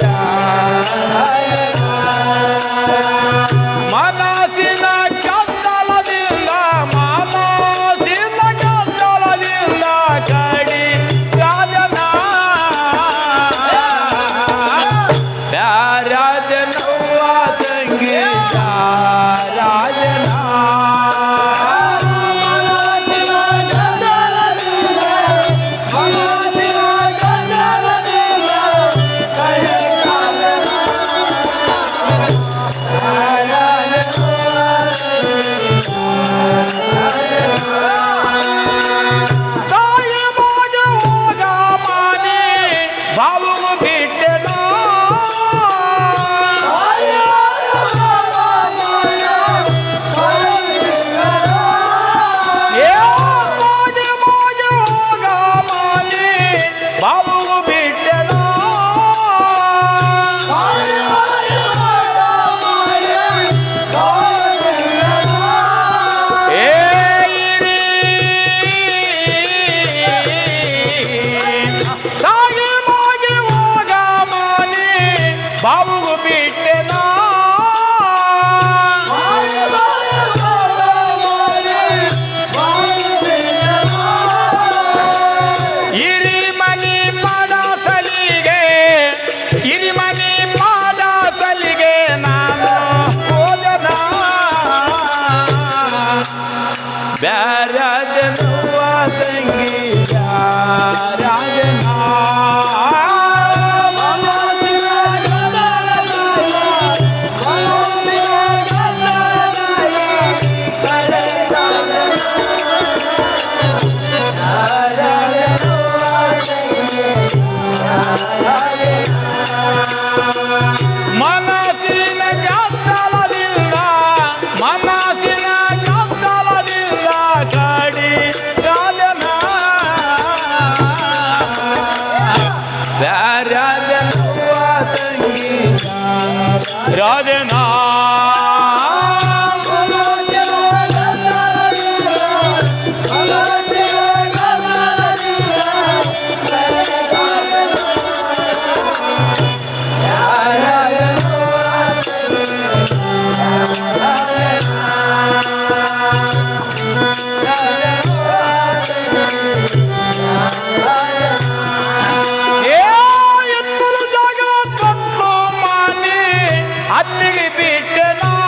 I. Hadi na নিবিতে না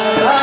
Allah.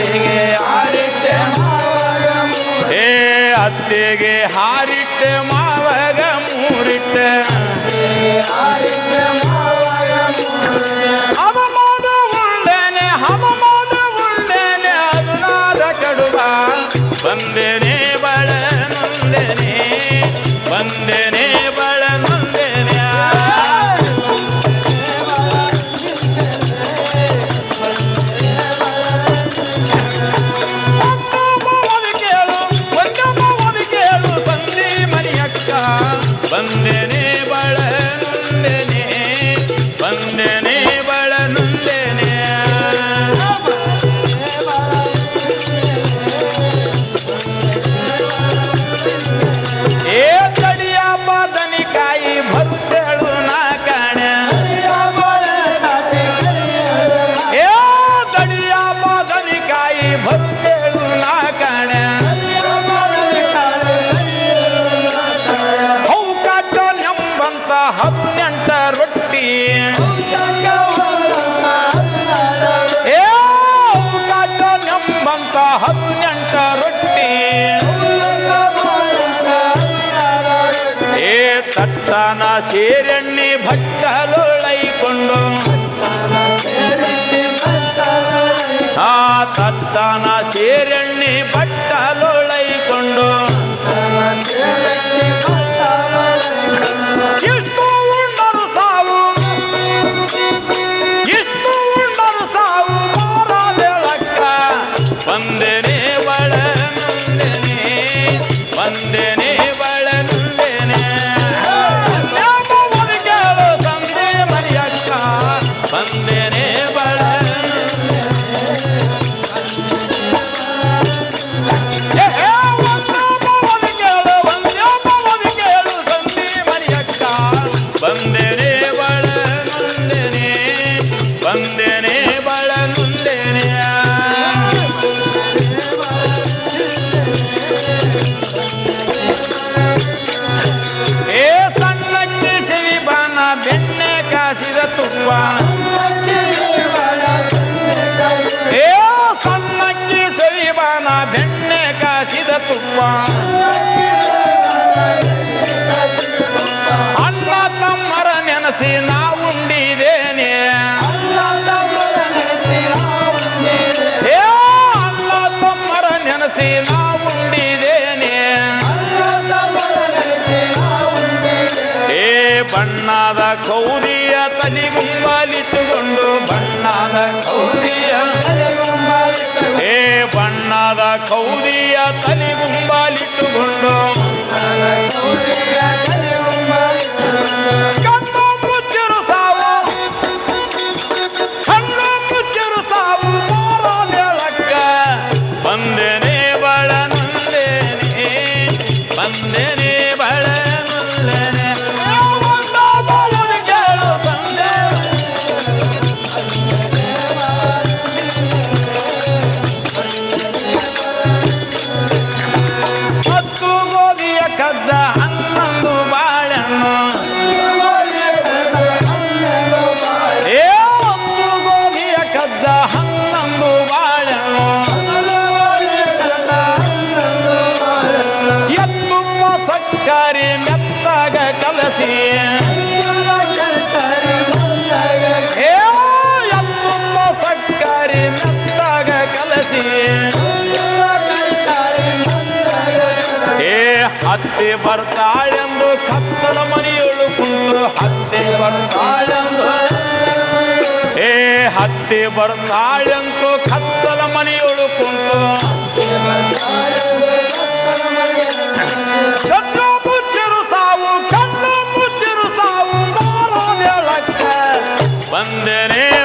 ಅತ್ತೆಗೆ ಹಾರಿಟ್ಟೆ ಏ ಅತ್ತಿಗೆ ಹಾರಿಟ್ಟೆ ಮಾವಗ ಮೂರಿಟ್ಟೆ. ಹವಮೋದ ಬಂದೇನೆ ಬಳ ನುಂಡೇನೆ ಬಂದೇನೆ తండ్రి ఏ నంబంత ಹದಿನೆಂಟ ರೊಟ್ಟಿ ಏ ತಟ್ಟನ ಸೇರೆಣ್ಣೆ ಭಟ್ಟಲೊಳೈಕೊಂಡು ಆ ತಟ್ಟನ ಸೇರೆಣ್ಣೆ ಭಟ್ಟಲೊಳೈಕೊಂಡು ಎಷ್ಟು ಬಂದೆನೆ ಒಳ ವಂದನೆ ಬಂದೆನೆ ಬಣ್ಣದ ಕೌದಿಯ ತಲೆಗುಂಬಲಿಟ್ಟುಕೊಂಡು ಬಣ್ಣದ ಕೌದಿಯ ಏ ಬಣ್ಣದ ಕೌದಿಯ ತಲಿಗುಂಬಲಿಟ್ಟುಕೊಂಡು ಕಣ್ಣು ಮುಚ್ಚಿರು ಹತ್ತಿ ಬರ್ತಾಳೆಂದು ಕತ್ತಲ ಮನೆಯೊಳು ಕುಂತು ಹತ್ತೆ ಬರ್ತಾಳೆಂದು. ಏ ಹತ್ತೆ ಬರ್ತಾಳೆಂದು ಕತ್ತಲ ಮನೆಯೊಳು ಕುಂತು ಕಣ್ಣು ಸಾವು ಕಣ್ಣು ಬಂದೆನೆ. ಬಳ